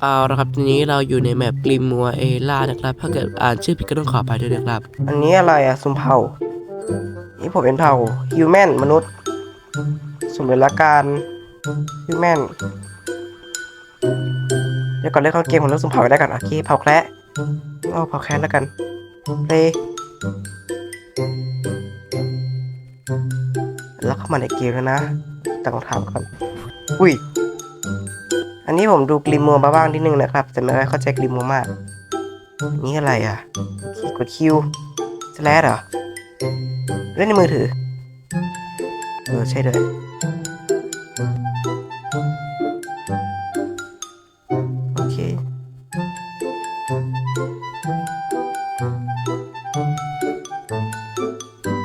เอาละครับทีนี้เราอยู่ในแมปกลิมมัวเอล่านะครับ ถ้าเกิดอ่านชื่อผิดก็ต้องขอไปด้วยนะครับ อันนี้อะไรอะสุ่มเผานี่ผมเป็นเผ่าฮิวแมนมนุษย์สมเดือนละการฮิวแมนเดี๋ยวก่อนเล่นเข้าเกมผมเลือกสุ่มเผ่าไปได้กันโอเคเผ่าแคระเอาเผ่าแคระแล้วกันเลยแล้วเข้ามาในเกมแล้วนะตั้งถามก่อน อุ้ย อันนี้ผมดูกลิมมัวมาบ้างนิดนึงนะครับ แต่ไม่ค่อยเข้าใจกลิมมัวมาก นี่อะไรอะ กดคิวสแลดเหรอ เล่นในมือถือ เออ ใช่เลยโอเค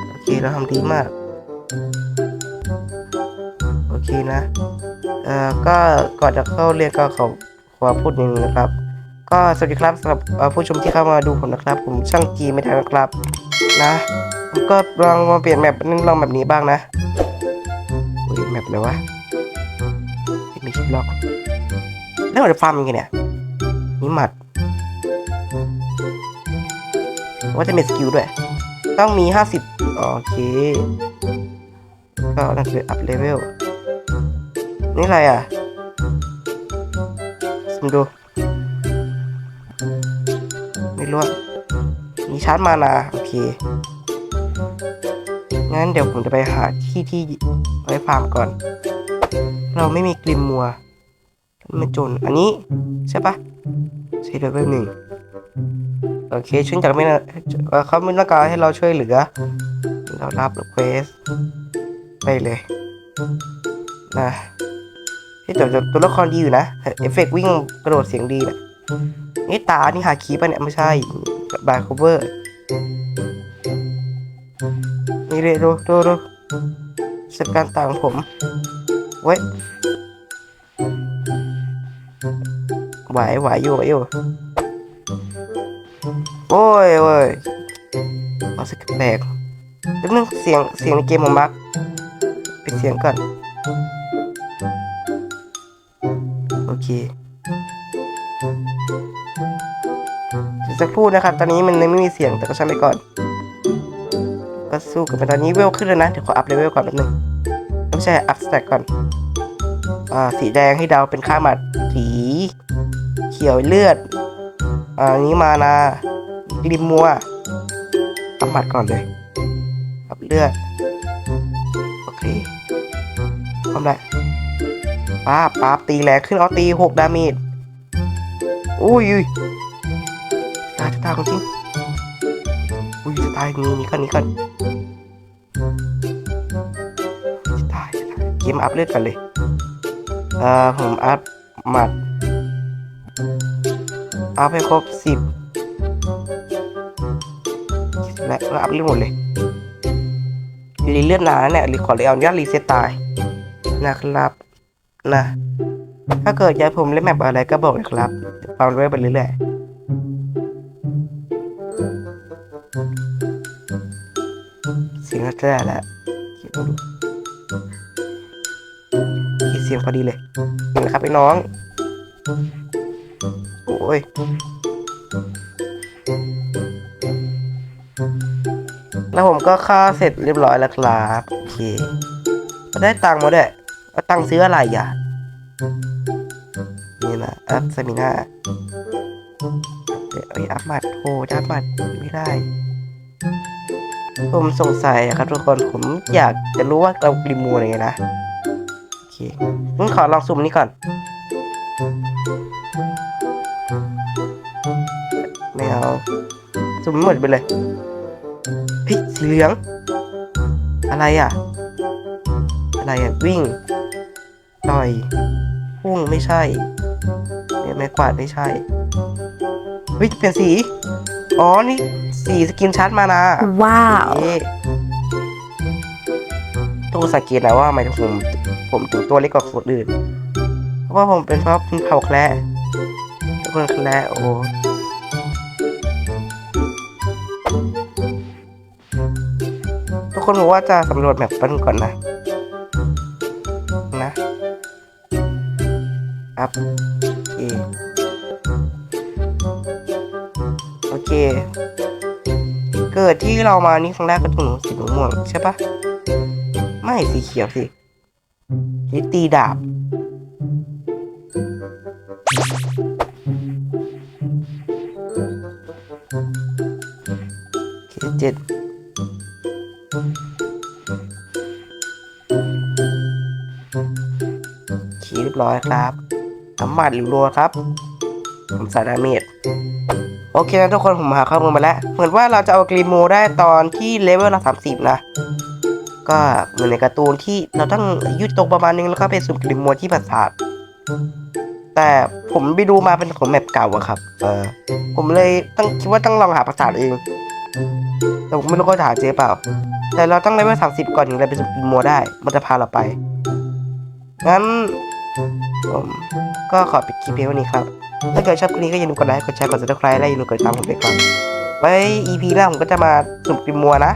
โอเคเราทำดีมาก โอเคนะ อ่อก็ก่อนจะเข้าเรียนก็ขอขอพูดนิดนึงนะครับ ก็สวัสดีครับสำหรับผู้ชมที่เข้ามาดูผมนะครับ ผมช่างจีไม่ทันนะครับ นะผมก็ลองมาเปลี่ยนแมปนึงลองแบบนี้บ้างนะอุ้ยแมปเลยวะไม่มีชิปล็อกแล้วเราจะฟาร์มยังไงเนี่ยนี่หมัดว่าจะมีสกิลด้วย ต้องมี 50 โอเค ก็นั่นคืออัพเลเวล นี่อะไรอะมดูไม่รู้มีชาร์จมานาโอเค งั้นเดี๋ยวผมจะไปหาที่ที่ไว้ฟาร์มก่อน เราไม่มีกลิมมัวมันจน อันนี้ ใช่ปะใช่เลเวลหนึ่งโอเคช่วยจากไม่นะเอ่อเขาไม่ต้องการให้เราช่วยเหลือ เรารับเควสไปเลยนะ แต่ตัวละครดีอยู่นะ เอฟเฟกต์วิ่งกระโดดเสียงดีนะนี่ตา นี่หาคีปะเนี่ย ไม่ใช่บาร์คเวอร์ นี่เลยดูดูดูสการต่างผมเว้ยไหวไหวอยู่ไหวอยู่ โอ้ยโอ้ยเอาสักแปลกแป๊บนึงเสียงเสียงในเกมผมบักไปดเสียงก่อน อเคเดี๋ยวสักครู่นะครับ ตอนนี้มันยังไม่มีเสียงแต่ก็ช่างไปก่อน ก็สู้กันไปตอนนี้เวลขึ้นแล้วนะ เดี๋ยวขออัพเลเวลก่อนแป๊บนึงไม่ใช่อัพสแต็กก่อน อ่า สีแดงให้ดาวเป็นค่ามัด สี เขียวเลือด อ่าอันนี้มานาริมมัวอัพหมัดก่อนเลย อัพเลือด โอเคพร้อมแล้ว ป้าป้าตีแรงขึ้นเอาตีหกดาเมจอุ้ยอุ้ยตายจะตายจริงอุ้ยจะตายนี่นี่ก่อนนี่ก่อนจะตายจะตายเกมอัพเลือดกันเลยเอ่อผมอัพหมัดอัพให้ครบสิบและแล้วอัพเลือดหมดเลยรีเลือดนานเนี่ยรีขอเลยเอาอนุญาตรีเซ็ตตายนะครับ นะ ถ้าเกิดอยากให้ผมเล่นแมปอะไรก็บอกเลยครับฟังไว้ไปเรื่อยๆเสียงน่าจะได้แล้วเขียนดูเสียงพอดีเลยเห็นะครับไอ้น้อง โอ้ยแล้วผมก็ค่าเสร็จเรียบร้อยแล้วครับ โอเคได้ตังค์มาด้วย ว่าตังค์ซื้ออะไรอะ นี่นะอัพซมิน่าเดี๋ยวไอ้ยอัพมัดโอ้จะอัพมัดไม่ได้ ผมสงสัยอะครับทุกคน ผมอยากจะรู้ว่าเรากลิมูอะไรไงนะโอเคงั้นขอลองซูมนี้ก่อนไม่เอาซูมหมดไปเลยเฮ้ยสีเหลือง อะไรอะ อะไรอะวิ่ง ต่อย พุ่งไม่ใช่เนี่ยไม้กวาดไม่ใช่ เฮ้ย เปลี่ยนสี อ๋อ นี่ สีสกินชัดมานะ Wow. เอ๊ะตู้สังเกตนะว่าทำไมผมผมถึงตัวเล็กกว่าคนอื่น เพราะว่าผมเป็นเพราะเผ่าแคระทุกคนแคระโอ้ทุกคนบอกว่าจะสำรวจแบบปั้นก่อนนะ โอเคโอเค เกิดที่เรามานี่ครั้งแรกก็ตรงนสีม่วงใช่ปะไม่สีเขียวสินี่ตีดาบเจ็ดขีเรียบร้อยครับ น้ำมันหรือรัวครับ ผมใส่ดาเมจโอเคนะทุกคนผมหาข้อมูลมาแล้ว เหมือนว่าเราจะเอากรีโมได้ตอนที่เลเวลละสามสิบนะ ก็เหมือนในการ์ตูนที่เราต้องยุดตกประมาณนึงแล้วก็ไปสุ่มกรีโมที่ปราสาทแต่ผมไปดูมาเป็นของแมปเก่าอะครับ เออ ผมเลยต้องคิดว่าต้องลองหาปราสาทเอง แต่ผมไม่รู้เขาจะหาเจอเปล่า แต่เราต้องเลเวลสามสิบก่อนถึงจะไปสุ่มกรีโมได้ มันจะพาเราไป งั้น ผมก็ขอปิดคลิปเพียงเท่านี้ครับ ถ้าเกิดชอบคลิปนี้ก็อย่าลืมกดไลค์ กดแชร์ กดซับสไครต์และอย่าลืมกดติดตามผมด้วยครับไว้ EP หน้าผมก็จะมาสุ่มกิมมัวนะ